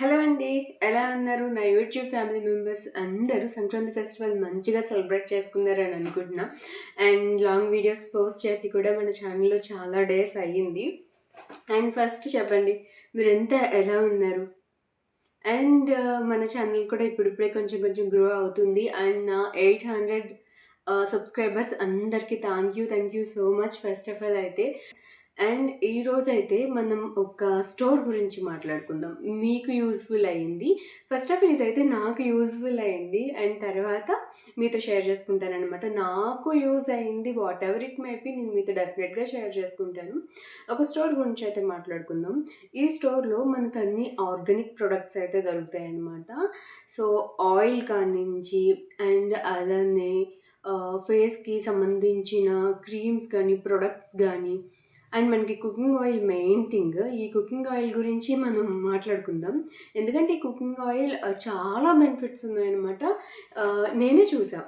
Hello అండి ఎలా ఉన్నారు? నా యూట్యూబ్ ఫ్యామిలీ మెంబర్స్ అందరూ సంక్రాంతి ఫెస్టివల్ మంచిగా సెలబ్రేట్ చేసుకున్నారని అనుకుంటున్నా. అండ్ లాంగ్ వీడియోస్ పోస్ట్ చేసి కూడా మన ఛానల్లో చాలా డేస్ అయ్యింది. అండ్ ఫస్ట్ చెప్పండి మీరు ఎంత ఎలా ఉన్నారు? అండ్ మన ఛానల్ కూడా ఇప్పుడిప్పుడే కొంచెం కొంచెం గ్రో అవుతుంది. అండ్ నా ఎయిట్ హండ్రెడ్ సబ్స్క్రైబర్స్ అందరికీ thank you thank you so much first of all అయితే. అండ్ ఈరోజైతే మనం ఒక స్టోర్ గురించి మాట్లాడుకుందాం. మీకు యూజ్ఫుల్ అయ్యింది. ఫస్ట్ ఆఫ్ ఆల్ ఇదైతే నాకు యూజ్ఫుల్ అయింది అండ్ తర్వాత మీతో షేర్ చేసుకుంటానమాట నాకు యూజ్ అయింది whatever it may be నేను మీతో డెఫినెట్గా షేర్ చేసుకుంటాను. ఒక స్టోర్ గురించి అయితే మాట్లాడుకుందాం. ఈ స్టోర్లో మనకు అన్ని ఆర్గానిక్ ప్రొడక్ట్స్ అయితే దొరుకుతాయి అన్నమాట సో ఆయిల్ కానించి అండ్ అలానే ఫేస్కి సంబంధించిన క్రీమ్స్ కానీ ప్రొడక్ట్స్ కానీ అండ్ మనకి కుకింగ్ ఆయిల్ మెయిన్ థింగ్ ఈ కుకింగ్ ఆయిల్ గురించి మనం మాట్లాడుకుందాం. ఎందుకంటే ఈ కుకింగ్ ఆయిల్ చాలా బెనిఫిట్స్ ఉన్నాయన్నమాట. నేనే చూసా.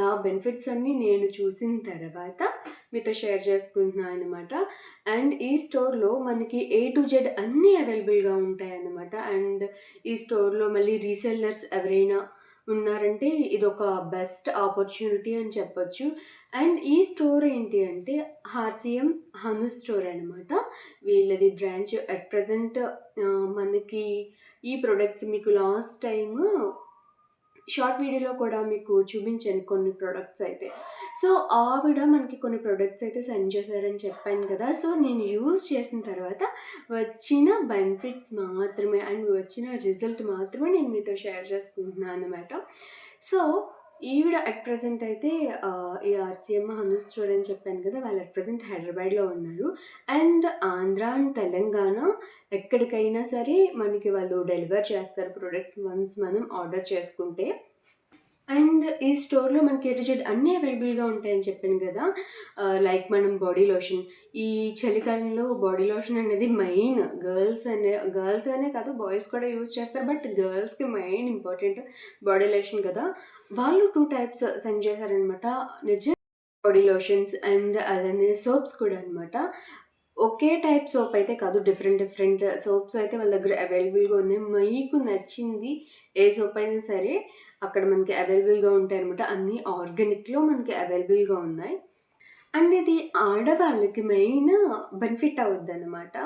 ఆ బెనిఫిట్స్ అన్నీ నేను చూసిన తర్వాత మీతో షేర్ చేసుకుంటున్నాను అనమాట అండ్ ఈ స్టోర్లో మనకి ఏ టు జెడ్ అన్నీ అవైలబుల్గా ఉంటాయన్నమాట. అండ్ ఈ స్టోర్లో మళ్ళీ రీసెల్లర్స్ ఎవరైనా ఉన్నారంటే ఇది ఒక బెస్ట్ ఆపర్చునిటీ అని చెప్పొచ్చు. అండ్ ఈ స్టోర్ ఏంటి అంటే హార్సిఎం హను స్టోర్ అనమాట వీళ్ళది బ్రాంచ్ అట్ ప్రజెంట్ మనకి ఈ ప్రొడక్ట్స్ మీకు లాస్ట్ టైము షార్ట్ వీడియోలో కూడా మీకు చూపించాను కొన్ని ప్రొడక్ట్స్ అయితే. సో ఆవిడ మనకి కొన్ని ప్రొడక్ట్స్ అయితే సెండ్ చేశారని చెప్పాను కదా. సో నేను యూజ్ చేసిన తర్వాత వచ్చిన బెనిఫిట్స్ మాత్రమే అండ్ వచ్చిన రిజల్ట్ మాత్రమే నేను మీతో షేర్ చేసుకుంటున్నాను అనమాట సో ఈవిడ అట్ ప్రజెంట్ అయితే ఈ ఆర్సీఎం హనుస్ స్టోర్ అని చెప్పాను కదా వాళ్ళు అట్ ప్రజెంట్ హైదరాబాద్లో ఉన్నారు. అండ్ ఆంధ్ర అండ్ తెలంగాణ ఎక్కడికైనా సరే మనకి వాళ్ళు డెలివర్ చేస్తారు ప్రొడక్ట్స్ వన్స్ మనం ఆర్డర్ చేసుకుంటే. అండ్ ఈ స్టోర్లో మనకి ఎటుజెడ్ అన్నీ అవైలబుల్గా ఉంటాయని చెప్పాను కదా లైక్ మనం బాడీ లోషన్ ఈ చలికాలంలో బాడీ లోషన్ అనేది మెయిన్ గర్ల్స్ అనే గర్ల్స్ అనే కాదు బాయ్స్ కూడా యూజ్ చేస్తారు బట్ గర్ల్స్కి మెయిన్ ఇంపార్టెంట్ బాడీ లోషన్ కదా. వాళ్ళు టూ టైప్స్ సెండ్ చేశారనమాట నిజం బాడీ లోషన్స్ అండ్ అలానే సోప్స్ కూడా అనమాట ఒకే టైప్ సోప్ అయితే కాదు డిఫరెంట్ డిఫరెంట్ సోప్స్ అయితే వాళ్ళ దగ్గర అవైలబుల్గా ఉన్నాయి. మీకు నచ్చింది ఏ సోప్ అయినా సరే అక్కడ మనకి అవైలబుల్గా ఉంటాయి అనమాట అన్నీ ఆర్గానిక్లో మనకి అవైలబుల్గా ఉన్నాయి. అండ్ ఇది ఆడవాళ్ళకి మెయిన్ బెనిఫిట్ అవుద్ది అనమాట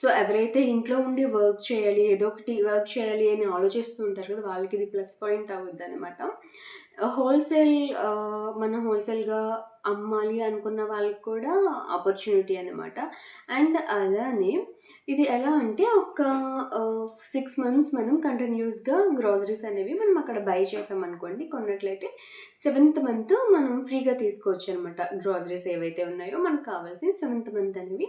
సో ఎవరైతే ఇంట్లో ఉండి వర్క్ చేయాలి ఏదో ఒకటి వర్క్ చేయాలి అని ఆలోచిస్తూ ఉంటారు కదా వాళ్ళకి ఇది ప్లస్ పాయింట్ అవుద్ది అనమాట హోల్సేల్ మనం హోల్సేల్గా అమ్మాలి అనుకున్న వాళ్ళకి కూడా ఆపర్చునిటీ అనమాట అండ్ అలానే ఇది ఎలా అంటే ఒక సిక్స్ మంత్స్ మనం కంటిన్యూస్గా గ్రాసరీస్ అనేవి మనం అక్కడ బై చేసామనుకోండి. కొన్నట్లయితే సెవెంత్ మంత్ మనం ఫ్రీగా తీసుకోవచ్చు అనమాట గ్రాసరీస్ ఏవైతే ఉన్నాయో మనకు కావాల్సిన సెవెంత్ మంత్ అనేవి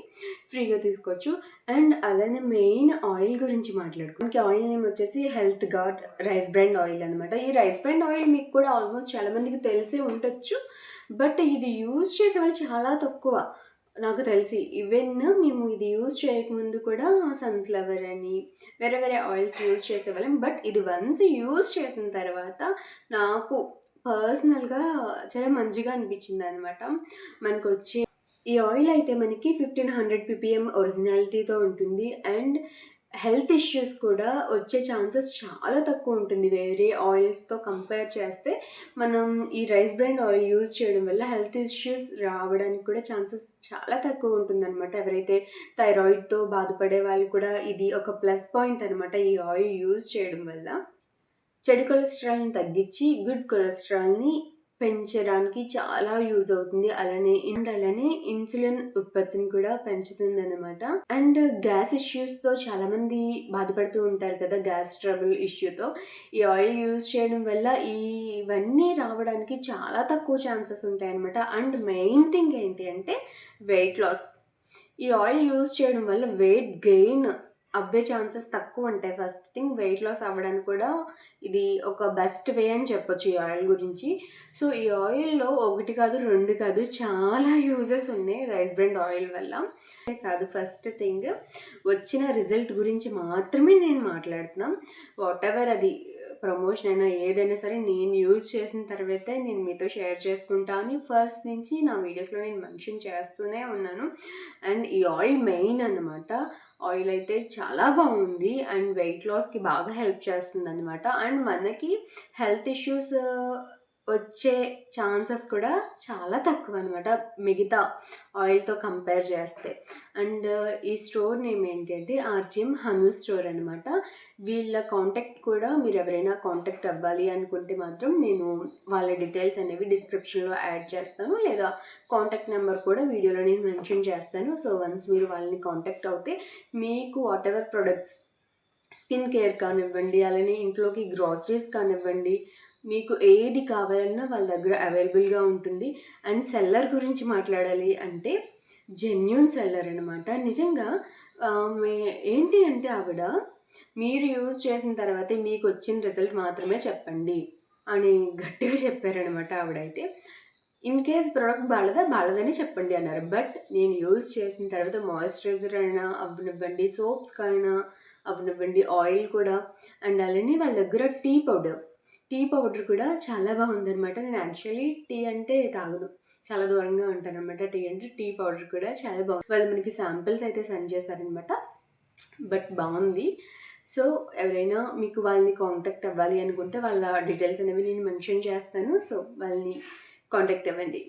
ఫ్రీగా తీసుకోవచ్చు. అండ్ అలానే మెయిన్ ఆయిల్ గురించి మాట్లాడుకో మనకి ఆయిల్ నేమ్ వచ్చేసి health guard rice brand oil అనమాట ఈ రైస్ బ్రాండ్ ఆయిల్ మీకు కూడా ఆల్మోస్ట్ చాలామందికి తెలిసే ఉండొచ్చు. బట్ ఇది యూజ్ చేసే వాళ్ళు చాలా తక్కువ. నాకు తెలిసి ఈవెన్ మేము ఇది యూజ్ చేయకముందు కూడా సన్ఫ్లవర్ అని వేరే వేరే ఆయిల్స్ యూజ్ చేసేవాళ్ళం. బట్ ఇది వన్స్ యూజ్ చేసిన తర్వాత నాకు పర్సనల్గా చాలా మంచిగా అనిపించింది అనమాట మనకు వచ్చే ఈ ఆయిల్ అయితే మనకి ఫిఫ్టీన్ హండ్రెడ్ పీపీఎం ఒరిజినాలిటీతో ఉంటుంది. అండ్ హెల్త్ ఇష్యూస్ కూడా వచ్చే ఛాన్సెస్ చాలా తక్కువ ఉంటుంది. వేరే ఆయిల్స్తో కంపేర్ చేస్తే మనం ఈ రైస్ బ్రాండ్ ఆయిల్ యూజ్ చేయడం వల్ల హెల్త్ ఇష్యూస్ రావడానికి కూడా ఛాన్సెస్ చాలా తక్కువ ఉంటుందన్నమాట. ఎవరైతే థైరాయిడ్తో బాధపడే వాళ్ళు కూడా ఇది ఒక ప్లస్ పాయింట్ అనమాట ఈ ఆయిల్ యూజ్ చేయడం వల్ల. చెడు కొలెస్ట్రాల్ని తగ్గించి గుడ్ కొలెస్ట్రాల్ని పెంచడానికి చాలా యూజ్ అవుతుంది. అలానే అండ్ అలానే ఇన్సులిన్ ఉత్పత్తిని కూడా పెంచుతుంది అనమాట అండ్ గ్యాస్ ఇష్యూస్తో చాలా మంది బాధపడుతూ ఉంటారు కదా గ్యాస్ ట్రబుల్ ఇష్యూతో ఈ ఆయిల్ యూజ్ చేయడం వల్ల ఇవన్నీ రావడానికి చాలా తక్కువ ఛాన్సెస్ ఉంటాయన్నమాట. అండ్ మెయిన్ థింగ్ ఏంటి అంటే వెయిట్ లాస్. ఈ ఆయిల్ యూజ్ చేయడం వల్ల వెయిట్ గెయిన్ అవ్వే ఛాన్సెస్ తక్కువ ఉంటాయి. ఫస్ట్ థింగ్ వెయిట్ లాస్ అవ్వడానికి కూడా ఇది ఒక బెస్ట్ వే అని చెప్పొచ్చు ఈ ఆయిల్ గురించి. సో ఈ ఆయిల్లో ఒకటి కాదు రెండు కాదు చాలా యూజెస్ ఉన్నాయి రైస్ బ్రెండ్ ఆయిల్ వల్ల. కాదు ఫస్ట్ థింగ్ వచ్చిన రిజల్ట్ గురించి మాత్రమే నేను మాట్లాడుతున్నాం. వాట్ ఎవర్ అది ప్రమోషన్ అయినా ఏదైనా సరే నేను యూజ్ చేసిన తర్వాతే నేను మీతో షేర్ చేసుకుంటాను ఫస్ట్ నుంచి నా వీడియోస్లో నేను మెన్షన్ చేస్తూనే ఉన్నాను. అండ్ ఈ ఆయిల్ మెయిన్ అనమాట ఆయిల్ అయితే చాలా బాగుంది. అండ్ వెయిట్ లాస్కి బాగా హెల్ప్ చేస్తుంది అనమాట అండ్ మనకి హెల్త్ ఇష్యూస్ వచ్చే ఛాన్సెస్ కూడా చాలా తక్కువ అనమాట మిగతా ఆయిల్తో కంపేర్ చేస్తే. అండ్ ఈ స్టోర్ నేమ్ ఏంటి అంటే ఆర్సిఎం హను స్టోర్ అనమాట. వీళ్ళ కాంటాక్ట్ కూడా మీరు ఎవరైనా కాంటాక్ట్ అవ్వాలి అనుకుంటే మాత్రం నేను వాళ్ళ డీటెయిల్స్ అనేవి డిస్క్రిప్షన్లో యాడ్ చేస్తాను. లేదా కాంటాక్ట్ నెంబర్ కూడా వీడియోలో నేను మెన్షన్ చేస్తాను. సో వన్స్ మీరు వాళ్ళని కాంటాక్ట్ అవుతే మీకు whatever products skin care కానివ్వండి అలానే ఇంట్లోకి గ్రాసరీస్ కానివ్వండి మీకు ఏది కావాలన్నా వాళ్ళ దగ్గర అవైలబుల్గా ఉంటుంది. అండ్ సెల్లర్ గురించి మాట్లాడాలి అంటే జెన్యున్ సెల్లర్ అనమాట నిజంగా ఏంటి అంటే ఆవిడ మీరు యూజ్ చేసిన తర్వాతే మీకు వచ్చిన రిజల్ట్ మాత్రమే చెప్పండి అని గట్టిగా చెప్పారనమాట ఆవిడైతే. ఇన్ కేస్ ప్రోడక్ట్ బాగలదా బాగలదని చెప్పండి అన్నారు. బట్ నేను యూజ్ చేసిన తర్వాత మాయిశ్చరైజర్ అయినా అవ్వనివ్వండి సోప్స్ అయినా అవ్వనివ్వండి ఆయిల్ కూడా అండ్ అలానే వాళ్ళ దగ్గర టీ పౌడర్ టీ పౌడర్ కూడా చాలా బాగుందనమాట నేను యాక్చువల్లీ టీ అంటే తాగను. చాలా దూరంగా ఉంటాను అనమాట టీ అంటే టీ పౌడర్ కూడా చాలా బాగుంది వాళ్ళు మనకి శాంపిల్స్ అయితే సెండ్ చేశారనమాట బట్ బాగుంది. సో ఎవరైనా మీకు వాళ్ళని కాంటాక్ట్ అవ్వాలి అనుకుంటే వాళ్ళ డీటెయిల్స్ అనేవి నేను మెన్షన్ చేస్తాను. సో వాళ్ళని కాంటాక్ట్ అవ్వండి.